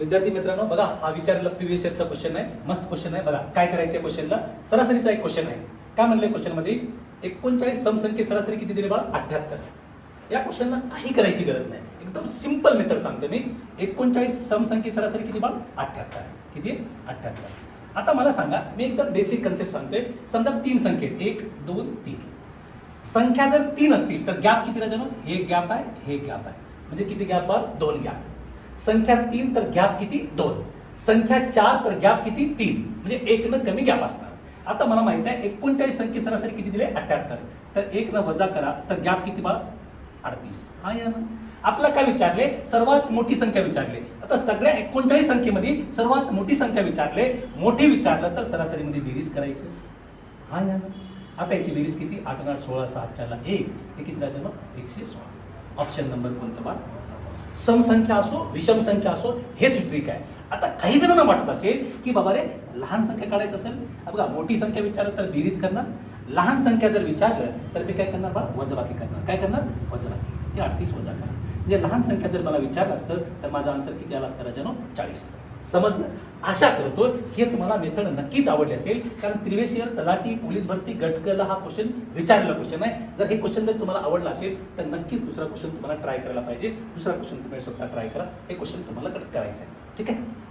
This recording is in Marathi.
विद्यार्थी मित्रांनो बघा हा विचारलेला प्रिव्हियस इयरचा क्वेश्चन आहे. मस्त क्वेश्चन आहे. बघा काय करायचं क्वेश्चनला सरासरीचा एक क्वेश्चन आहे. काय म्हणलंय क्वेश्चनमध्ये? एकोणचाळीस समसंख्ये सरासरी किती दिली बाळा? अठ्याहत्तर या क्वेश्चनला काही करायची गरज नाही. एकदम सिंपल मेथड सांगतो मी. एकोणचाळीस समसंख्ये सरासरी किती बाळ? अठ्याहत्तर किती? अठ्याहत्तर आता मला सांगा मी एकदम बेसिक कन्सेप्ट सांगतोय. समजा तीन संख्येत एक दोन तीन. संख्या जर तीन असतील तर गॅप किती राहतो हे एक गॅप आहे हे गॅप आहे. म्हणजे किती गॅप बाळ? दोन गॅप संख्या तीन तर गॅप किती? दोन. संख्या चार तर गॅप किती? तीन. म्हणजे एक न कमी गॅप असणार. आता मला माहीत आहे एकोणचाळीस संख्ये सरासरी किती दिले? अठ्याहत्तर तर एक न वजा करा तर गॅप किती बाळा? अडतीस. हा या ना. आपला काय विचारले? सर्वात मोठी संख्या विचारले. आता सगळ्या एकोणचाळीस संख्येमध्ये सर्वात मोठी संख्या विचारले. मोठी विचारलं तर सरासरीमध्ये बेरीज करायचं. हा या ना. आता याची बेरीज किती? आठ आठ सोळा सात चारला एक. हे किती राहते एकशे सोळा. ऑप्शन नंबर कोणतं बा? समसंख्या असो विषम संख्या असो हेच ट्रिक आहे. आता काही जणांना वाटत असेल की बाबा रे लहान संख्या काढायचं असेल? बघा मोठी संख्या विचारलं तर बेरीज करणार. लहान संख्या जर विचारलं तर मी काय करणार बाबा वजबाकी करणार. काय करणार? वजबाकी. हे अडतीस वजा करणार म्हणजे लहान संख्या जर मला विचारलं असतं तर माझा आन्सर किती आला असता राजानो? चाळीस. समजलं? आशा करतो हे तुम्हाला मेथड नक्कीच आवडले असेल. कारण त्रिवेशीयर तलाटी तलाठी पोलीस भरती गटकला हा क्वेश्चन विचारलेला क्वेश्चन आहे. जर हे क्वेश्चन जर तुम्हाला आवडला असेल तर नक्कीच दुसरा क्वेश्चन तुम्हाला ट्राय करायला पाहिजे. दुसरा क्वेश्चन तुम्ही स्वतः ट्राय करा. हे क्वेश्चन तुम्हाला कट करायचं आहे. ठीक आहे?